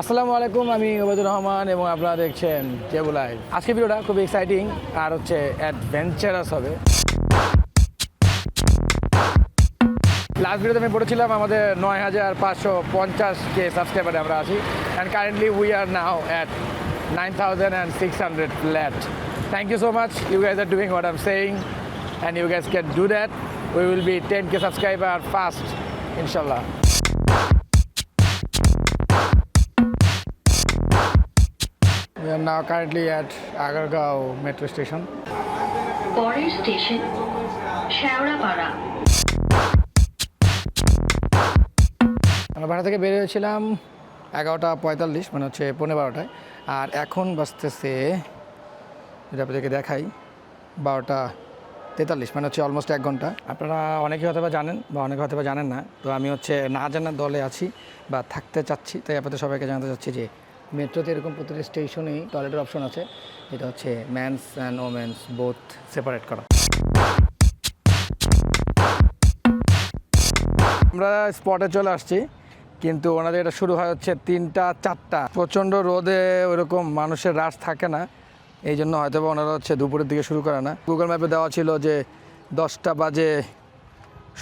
আসসালামু আলাইকুম, আমি ওবায়দুর রহমান এবং আপনারা দেখছেন কেবুলাই আজকে ভিডিওটা খুব এক্সাইটিং আর হচ্ছে অ্যাডভেঞ্চারাস হবে। লাস্ট ভিডিওতে আমি পড়েছিলাম আমাদের নয় হাজার পাঁচশো পঞ্চাশ কে সাবস্ক্রাইবারে আমরা আছি। And currently we are now at nine thousand and six hundred lot thank you so much you guys are doing what am saying and you guys can do that we will be ten K subscriber fast ইনশাল্লাহ We are now currently at Agargao metro station. পরের station Shewrapara. আমরা ভাড়া থেকে বের হয়েছিলাম এগারোটা পঁয়তাল্লিশ মানে হচ্ছে পনেরো বারোটায়। আর এখন বাজতেছে যেটা আপনাদেরকে দেখাই বারোটা তেতাল্লিশ মানে হচ্ছে অলমোস্ট এক ঘণ্টা। আপনারা অনেকে হয়তো বা জানেন বা অনেকে হয়তো বা জানেন না তো আমি হচ্ছে না জানার দলে আছি বা থাকতে চাচ্ছি তাই আপনাদের সবাইকে জানাতে চাচ্ছি যে মেট্রোতে এরকম প্রতিটি স্টেশনেই টয়লেটের অপশন আছে। যেটা হচ্ছে men's and women's both separate করা। আমরা স্পটে চলে আসছি, কিন্তু ওনাদের এটা শুরু হয় হচ্ছে তিনটা, চারটা। প্রচণ্ড রোদে ওরকম মানুষের রাশ থাকে না, এই জন্য হয়তো বা ওনারা হচ্ছে দুপুরের দিকে শুরু করে না। গুগল ম্যাপে দেওয়া ছিল যে দশটা বাজে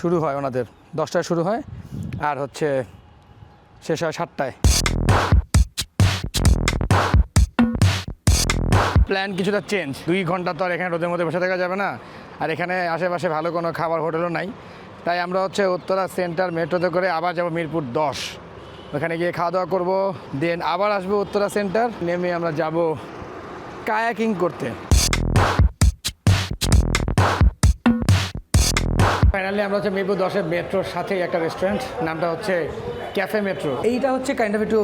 শুরু হয় ওনাদের। দশটায় শুরু হয়, আর হচ্ছে শেষ হয় সাতটায়। প্ল্যান কিছুটা চেঞ্জ দুই ঘণ্টা তো আর এখানে রোদের মধ্যে বসে থাকা যাবে না। আর এখানে আশেপাশে ভালো কোনো খাবার হোটেলও নাই। তাই আমরা হচ্ছে উত্তরা সেন্টার মেট্রোতে করে আবার যাব মিরপুর দশ। ওখানে গিয়ে খাওয়া দাওয়া করব। দেন আবার আসব উত্তরা সেন্টার নেমে আমরা যাব কায়াকিং করতে। ফাইনালি আমরা হচ্ছে মিরপুর দশের মেট্রোর সাথে একটা রেস্টুরেন্ট নামটা হচ্ছে ক্যাফে মেট্রো এইটা হচ্ছে কাইন্ড অফ একটু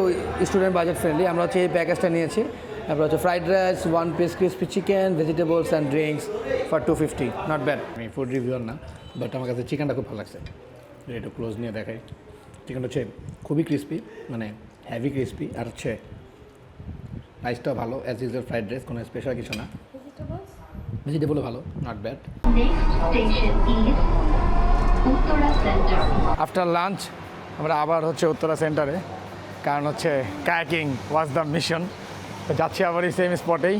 স্টুডেন্ট বাজেট ফ্রেন্ডলি আমরা হচ্ছে এই প্যাকেজটা নিয়েছি। তারপর হচ্ছে fried rice one piece crispy chicken vegetables and drinks for two fifty not bad আমি ফুড রিভিউর না বাট আমার কাছে চিকেনটা খুব ভালো লাগছে। একটু ক্লোজ নিয়ে দেখাই। চিকেনটা হচ্ছে খুবই ক্রিসপি মানে হ্যাভি ক্রিসপি আর হচ্ছে রাইসটাও ভালো অ্যাজ ইউজুয়াল ফ্রাইড রাইস কোনো স্পেশাল কিছু না। ভেজিটেবলও ভালো not bad next station is Uttara centre after lunch আমরা আবার হচ্ছে উত্তরা সেন্টারে কারণ হচ্ছে কায়াকিং ওয়াজ দ্য মিশন তো যাচ্ছি আবার এই সেম স্পটেই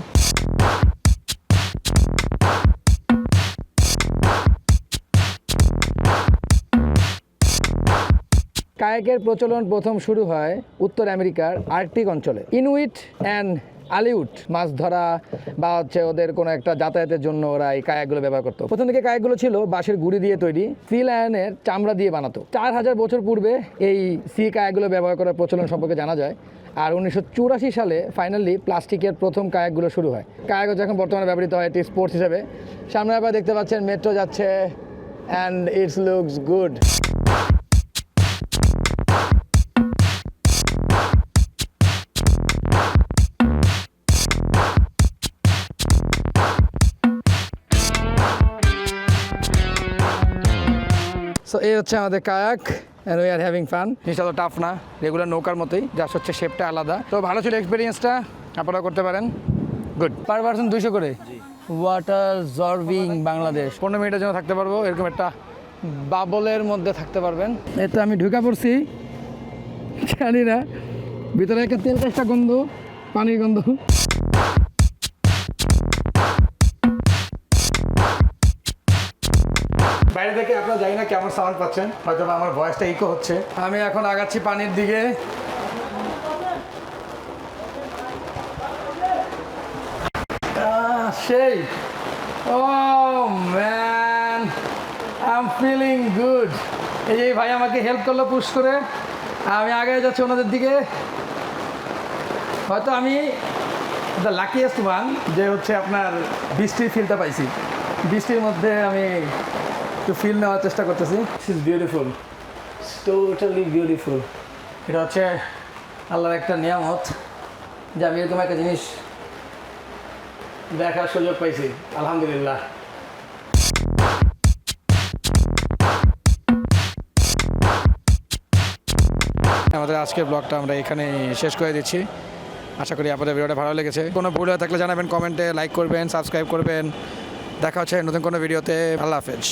কায়াকের প্রচলন প্রথম শুরু হয় উত্তর আমেরিকার আর্কটিক অঞ্চলে। ইনুইট অ্যান্ড আলিউট মাছ ধরা বা হচ্ছে ওদের কোনো একটা যাতায়াতের জন্য ওরা এই কায়াকগুলো ব্যবহার করতো। প্রথম দিকে কায়াকগুলো ছিল বাঁশের গুড়ি দিয়ে তৈরি সি লায়নের চামড়া দিয়ে বানাতো। চার হাজার বছর পূর্বে এই সি কায়াকগুলো ব্যবহার করার প্রচলন সম্পর্কে জানা যায়। আর উনিশশো চুরাশি সালে ফাইনালি প্লাস্টিকের প্রথম কায়াকগুলো শুরু হয়। কায়াক এখন বর্তমানে ব্যবহৃত হয়, এটি স্পোর্টস হিসেবে। সামনে আবার দেখতে পাচ্ছেন মেট্রো যাচ্ছে and it's looks good so এই হচ্ছে আমাদের kayak and we are having fun জিনিসটা তো টাফ না রেগুলার নৌকার মতোই জাস্ট হচ্ছে শেপটা আলাদা। তো ভালো ছিল এক্সপিরিয়েন্সটা আপনারা করতে পারেন। গুড পার পার্সন দুইশো করে? ওয়াটার জর্ভিং বাংলাদেশ পনেরো মিনিটের জন্য থাকতে পারব এরকম একটা বাবলের মধ্যে থাকতে পারবেন। এতে আমি ঢুকা পড়ছি জানি না। ভিতরে একটা তেল কাজটা গন্ধ পানির গন্ধ। বাইরে থেকে আপনারা জানি না কেমন সাউন্ড পাচ্ছেন। হয়তো আমার ভয়েসটা ইকো হচ্ছে। আমি এখন আগাচ্ছি পানির দিকে। সেই। ও man I am feeling good এই যে ভাই আমাকে হেল্প করল পুশ করে। আমি আগে যাচ্ছি ওনাদের দিকে। হয়তো আমি দ্য লাকিয়েস্ট ওয়ান যে হচ্ছে আপনার বৃষ্টির ফিলটা পাইছি। বৃষ্টির মধ্যে আমি একটু ফিল নেওয়ার চেষ্টা করতেছি। বিউটিফুল টোটালি বিউটিফুল এটা হচ্ছে আল্লাহর একটা নিয়ামত যে আমি এরকম একটা জিনিস দেখার সুযোগ পাইছি। আলহামদুলিল্লাহ। আমাদের আজকের ব্লগটা আমরা এখানে শেষ করে দিচ্ছি। আশা করি আপনাদের ভিডিওটা ভালো লেগেছে। কোনো ভুল হয়ে থাকলে জানাবেন কমেন্টে লাইক করবেন সাবস্ক্রাইব করবেন। দেখা হচ্ছে নতুন কোনো ভিডিওতে। আল্লাহ হাফেজ।